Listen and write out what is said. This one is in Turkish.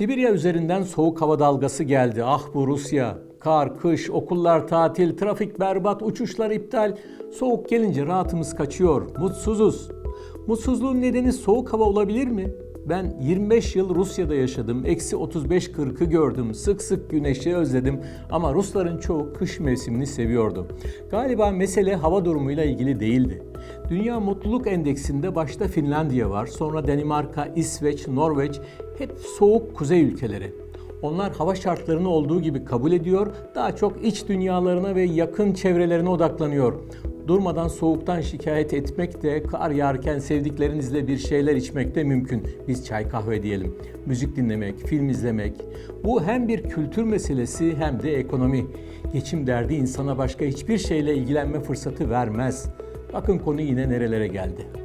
Sibirya üzerinden soğuk hava dalgası geldi. Ah bu Rusya. Kar, kış, okullar tatil, trafik berbat, uçuşlar iptal. Soğuk gelince rahatımız kaçıyor. Mutsuzuz. Mutsuzluğun nedeni soğuk hava olabilir mi? Ben 25 yıl Rusya'da yaşadım. Eksi 35-40'ı gördüm. Sık sık güneşi özledim. Ama Rusların çoğu kış mevsimini seviyordu. Galiba mesele hava durumuyla ilgili değildi. Dünya Mutluluk Endeksinde başta Finlandiya var, sonra Danimarka, İsveç, Norveç hep soğuk kuzey ülkeleri. Onlar hava şartlarını olduğu gibi kabul ediyor, daha çok iç dünyalarına ve yakın çevrelerine odaklanıyor. Durmadan soğuktan şikayet etmek de, kar yağarken sevdiklerinizle bir şeyler içmek de mümkün. Biz çay kahve diyelim. Müzik dinlemek, film izlemek. Bu hem bir kültür meselesi hem de ekonomi. Geçim derdi insana başka hiçbir şeyle ilgilenme fırsatı vermez. Bakın konu yine nerelere geldi.